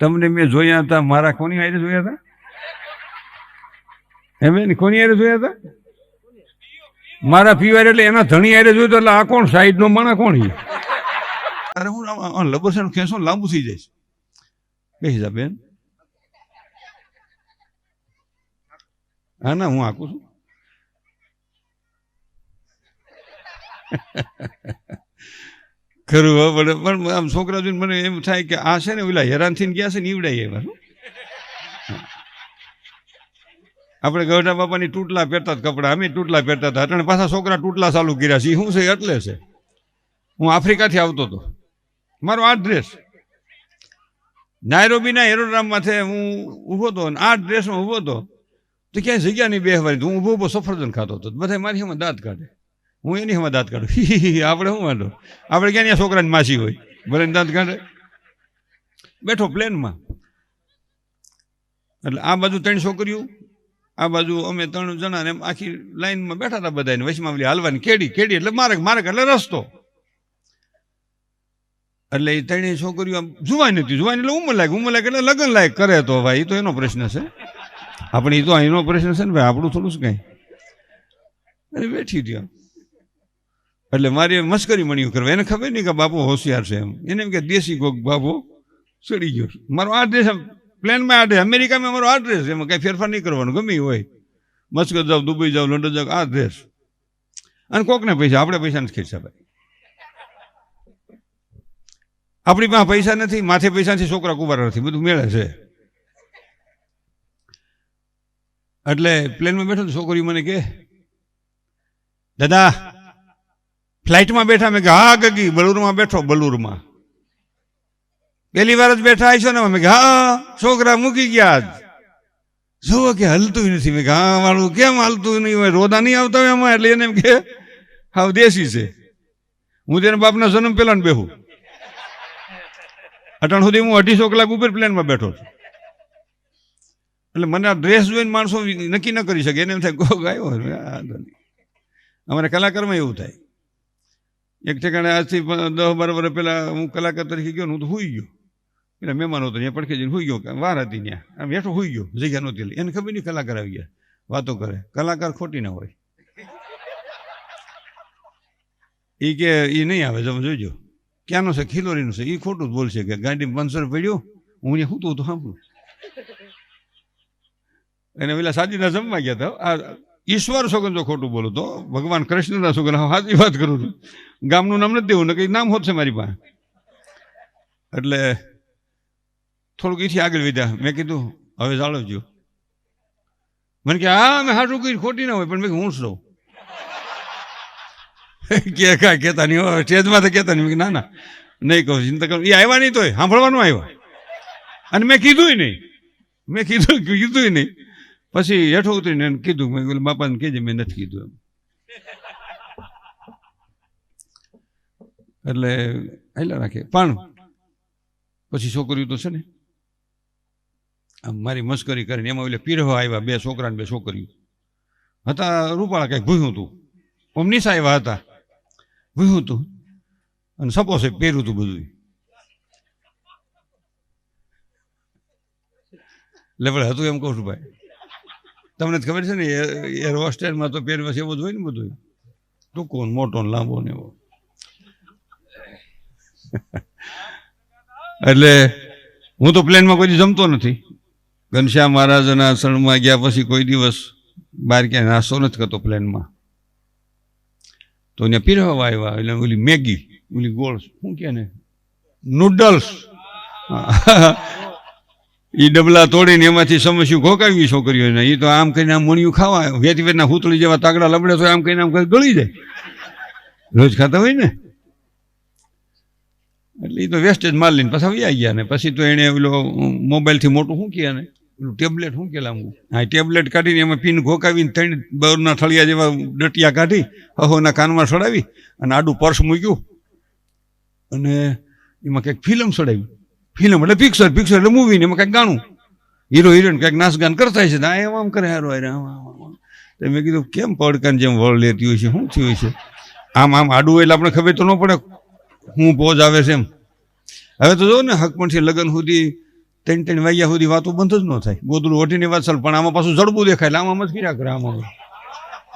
તમને મેં જોયા હતા, મારા કોની હારે જોયા હતા? એમ ને કોની હારે જોયા હતા? મારા પીવાર એટલે એના ધણી હારે જોયું એટલે આ કોણ સાઈડ નો માણા કોણ અરે હું લબર છે ખેંચો લાંબુ થઈ જાય બેસી જા બેન. હા ના હું આકું છું. ખરું હવે પણ આમ છોકરા જોઈને મને એમ થાય કે આ છે ને, ઓલા હેરાન થઈને ગયા છે ને ઈવડાય એવા આપણે ગઢા બાપાની ટૂટલા પહેરતા કપડા, અમે ટૂટલા પહેરતા હતા. અટાણે પાછા છોકરા ટૂટલા ચાલુ કર્યા છે. શું છે, એટલે છે? હું આફ્રિકાથી આવતો હતો. મારો આ ડ્રેસ નાયરોબીના એરોડ્રામમાંથી હું ઊભો હતો અને આ ડ્રેસમાં ઊભો હતો. તો ક્યાંય જગ્યા નહીં બેહવાની. હું ઊભો ઊભો સફરજન ખાતો હતો. બધા મારી સામે દાંત કાઢે. હું એની હમણાં દાંત કાઢું. આપણે શું વાંધો? આપણે ક્યાં છોકરાની માસી હોય? ભલે દાંત કાઢે. બેઠો પ્લેનમાં. એટલે આ બાજુ ત્રણ છોકરીઓ, આ બાજુ અમે ત્રણ જણા એમ આખી લાઈનમાં બેઠા હતા બધાને વચમાં પેલી હાલવાની કેડી કેડી, એટલે માર્ગ માર્ગ એટલે રસ્તો. એટલે એ ત્રણેય છોકરીઓ આમ જુવાની હતી, જુવાની એટલે ઉંમર લાયક ઉંમર લાયક એટલે લગ્ન લાયક કરે તો ભાઈ, એ તો એનો પ્રશ્ન છે. આપણે એ તો એનો પ્રશ્ન છે ને ભાઈ, આપણું થોડું શું કાંઈ? અરે બેઠી ત્યાં. એટલે મારી મસ્કરી મણ્યું કરવા. એને ખબર નહીં કે બાપુ હોશિયાર છે એમ. એને એમ કે દેશી કોક બાપુ ચડી ગયો મારો આ ડ્રેસ પ્લેનમાં આ ડ્રેસ અમેરિકામાં મારો આ ડ્રેસ એમાં કંઈ ફેરફાર નહીં કરવાનો, ગમે હોય. મસ્કત જાઓ દુબઈ જાઓ લંડન જાઓ આ ડ્રેસ અને કોકને પૈસા, આપણે પૈસા નથી ખેંચતા ભાઈ. આપણી પાસે પૈસા નથી, માથે પૈસા નથી, છોકરા કુવારા નથી. બધું મેળે છે. એટલે પ્લેનમાં બેઠો છોકરી મને કે, દાદા ફ્લાઇટમાં બેઠા, મેં કે હા, ગગી, બલુરમાં બેઠો, બલુરમાં. પહેલી વાર જ બેઠા આવીશો ને, મેં કે હા, છોકરા મૂકી ગયા જ. જુઓ કે હલતું નથી, મેં હા, વાળું કેમ હાલતું નહીં હોય? રોદા નહીં આવતા હોય એમાં? એટલે એને એમ કે હા દેશી છે. હું તેના બાપના જન્મ પહેલાં બેહું. અટાણ સુધી હું અઢીસો કલાક ઉપર પ્લેનમાં બેઠો છું. એટલે મને આ ડ્રેસ જોઈને માણસો નક્કી ન કરી શકે. એને એમ થાય. વાંધો નહીં. અમારે કલાકારમાં એવું થાય. એક ઠેકાણે આજથી દસ બાર વર્ષ પહેલાં હું કલાકાર તરીકે ગયો હું તો હોઈ ગયો. પેલા મહેમાનો હતો ત્યાં પડખે જઈને હોઈ ગયો વાર હતી ત્યાં. આમ બેઠો હોઈ ગયો, જગ્યા નહોતી. એને ખબર નહીં કલાકાર આવી ગયા. વાતો કરે. કલાકાર ખોટી ના હોય. એ કે એ નહીં આવે, તમે જોઈજો ક્યાંનો છે? ખિલોરીનો છે. એ ખોટું જ બોલશે કે ગાડી પંચર પડ્યું. હું અહીંયા હું તો સાંભળું. એને પેલા સાદીના જમવા ગયા હતા આ ઈશ્વર તો ખોટું બોલો તો. ભગવાન કૃષ્ણના હા સાચી વાત કરું છું. ગામનું નામ નથી દેવું ને કંઈ નામ હોત છે મારી પાસે. એટલે થોડુંક એથી આગળ વધ્યા. મેં કીધું, હવે જાળવજો. મને કે, હા મેં સાચું કહી ખોટી ના હોય, પણ મેં હું જ કે કાંઈ કહેતા નહીં હોય સ્ટેજમાં તો કહેતા નહીં. ના ના. નહીં કહું, ચિંતા કરું. એ આવ્યા નહીં તોય, સાંભળવાનું આવ્યા. અને મેં કીધું નહીં. મેં કીધું કીધું નહીં. પછી હેઠો ઉતરીને એને કીધું, મેં બાપાને કહેજે, મેં નથી કીધું એમ. એટલે હેલા રાખે. પણ પછી છોકરીઓ તો છે ને, આમ મારી મસ્કરી કરીને એમાં એટલે પીરવા આવ્યા બે છોકરા ને બે છોકરીઓ. હતા રૂપાળા કંઈક ભૂયું હતું ઓમ નિશા આવ્યા હતા. ભૂયું હતું અને સપોસે પહેર્યું હતું બધું એટલે હતું એમ કહું છું ભાઈ. તમને ખબર છે ને એર હોસ્ટેલમાં તો પહેરવાશ એવો જ હોય ને બધું ટૂંકો ને મોટો ને લાંબો ને એવો. એટલે હું તો પ્લેનમાં કોઈ જમતો નથી. ઘનશ્યામ મહારાજના આશ્રમમાં ગયા પછી કોઈ દિવસ બહાર ક્યાંય નાસ્તો નથી કરતો પ્લેનમાં તો ત્યાં પીરવા આવ્યા, એટલે ઓલી મેગી, ઓલી ગોળ, શું કે ને નૂડલ્સ એ ડબલા તોડીને એમાંથી સમસ્યું ઘોકાવ્યું છોકરીઓને. એ તો આમ કરીને આમ મણિયું ખાવા વેતી વેતના હુતળી જેવા તાગડા લબડે તો આમ કરીને આમ કરી ગળી જાય. રોજ ખાતા હોય ને? એટલે એ તો વેસ્ટેજ માલ લઈને પાછા આવી ગયા ને. પછી તો એણે ઓલો મોબાઈલથી મોટું શું કહે ને? ટેબ્લેટ શું કે લાંબુ હા ટેબ્લેટ કાઢીને એમાં પીન ઘોકાવીને ત્રણ બરના થળિયા જેવા ડટિયા કાઢી, હહોના કાનમાં સડાવી અને આડું પર્સ મૂક્યું. અને એમાં કંઈક ફિલ્મ ચડાવી ફિલ્મ એટલે પિક્ચર પિક્ચર એટલે મૂવી ને કંઈક ગાણું. હીરો હિરોઈન કંઈક નાચ ગાન કરતા છે. આ એમ આમ કરે, હારો, હારે, આમ આમ મેં કીધું, કેમ પડકાને જેમ વળ લેતી હોય છે? શું થયું છે? આમ આમ, આડું એટલે આપણે ખબર તો ન પડે. હું પોજ આવે છે એમ. હવે તો જો ને હકમણથી લગ્ન સુધી, ત્રણ ત્રણ વાગ્યા સુધી વાતો બંધ જ ન થાય. ગોદડું ઓઢીને વાત ચાલ, પણ આમાં પાછું જડબું દેખાય એટલે આમાં જ કર્યા કરે આમાં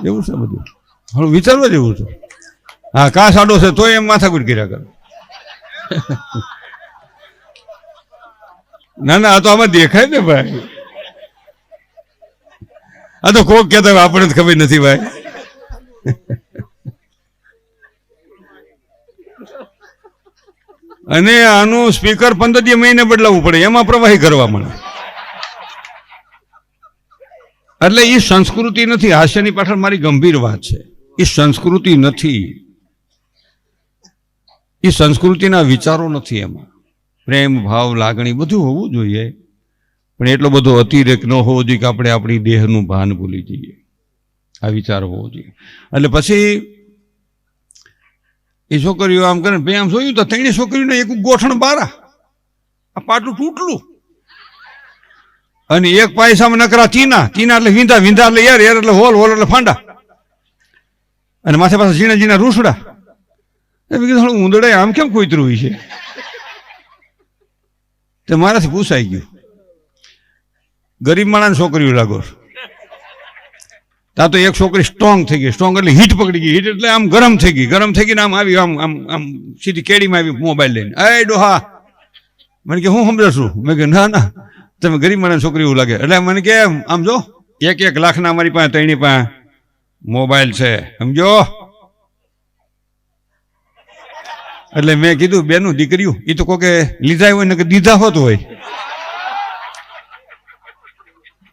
એવું છે બધું. હવે વિચારવા જેવું છે. હા, કાસ સાડો છે, તોય એમ માથાકૂટ કર્યા કરે. ના ના, આ તો આમાં દેખાય ને ભાઈ. આ તો કોક કહેતા હોય, આપણને જ ખબર નથી ભાઈ. અને આનું સ્પીકર પંદર દી મહિને બદલાવવું પડે, એમાં પ્રવાહી કરવા મળે. એટલે એ સંસ્કૃતિ નથી, હાસ્યની પાછળ મારી ગંભીર વાત છે. એ સંસ્કૃતિ નથી. એ સંસ્કૃતિના વિચારો નથી એમાં. પ્રેમ, ભાવ, લાગણી બધું હોવું જોઈએ. પણ એટલો બધો અતિરેક ન હોવો જોઈએ કે આપણે આપણી દેહનું ભાન ભૂલી જઈએ. આ વિચાર હોવો જોઈએ. એટલે પછી એ છોકરીઓ આમ કરે ભાઈ, આમ જોયું તો ત્રણેય છોકરીને એક ગોઠણ બારા. આ પાટું તૂટલું. અને એક પાયસામાં નકરા ચીના ચીના એટલે વિંધા વિંધા એટલે યાર યાર એટલે હોલ હોલ એટલે ફાંડા. અને માથે પાસે ઝીણા ઝીણા રૂસડા. મેં કીધું, "હાલું ઉંદરડાએ આમ કેમ કોઈતરું હોય છે? તે મારાથી પૂછાઈ ગયું. ગરીબ માણસ છોકરીઓ લાગો તા તો એક છોકરી સ્ટ્રોંગ થઈ ગઈ. સ્ટ્રોંગ એટલે હીટ પકડી ગઈ. હીટ એટલે આમ ગરમ થઈ ગઈ. ગરમ થઈ ગઈને આમ આવી, આમ આમ આમ સીધી કેડીમાં આવી, મોબાઈલ લઈને. એ ડોહા. મને કે, હું સમજો છું. મેં કે, ના ના. તમે ગરીબ માણસ છોકરી એવું લાગે. એટલે મને કે, આમ જો એક એક લાખના અમારી પાસે, તેની પાસે મોબાઈલ છે. સમજો? એટલે મેં કીધું, બેનું દીકરીઓ એ તો કોકે લીધા હોય ને કે દીધા હોત હોય.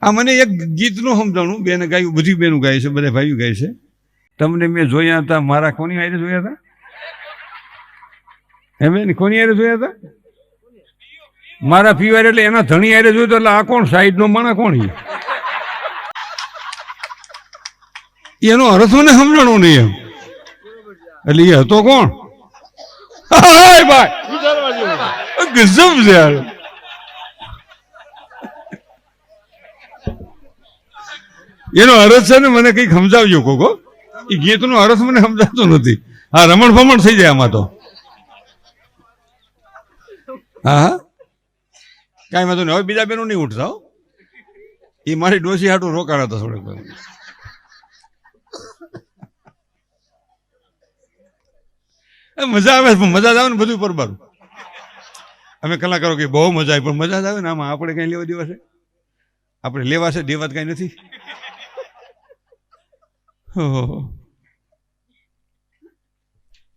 આ મને એક ગીતનું સમજાણું, બેને ગાયું, બધી બેનું ગાય છે, બધા ભાઈઓ ગાય છે. તમને મેં જોયા હતા, મારા કોની હારે જોયા હતા? હે બેન કોની હારે જોયા હતા? મારા પીવાર એટલે એના ધણી હારે જોયું એટલે આ કોણ, સાઈડનો માણા કોણ એનો અર્થ મને સમજણો નહીં એમ. એટલે એ હતો કોણ? હાય ભાઈ. ગજબ છે યાર. એનો અરસ છે ને મને કંઈક સમજાવજો કોકો એ ગીતનો અરસ મને સમજાતો નથી. હા, રમણ ભમણ થઈ જાય આમાં તો. હા હા. કાંઈ વાંધો નહીં. હવે બીજા બેનો નહીં ઉઠતા એ મારી ડોસી હાટું રોકાણા હતા થોડેક. મજા આવે પણ મજા જ આવે ને બધું પરબારું. અમે કલાકારો કે બહુ મજા આવી, પણ મજા જ આવે ને આમાં આપણે કઈ લેવા દેવા છે? આપણે લેવા છે, દેવા કઈ નથી. હો.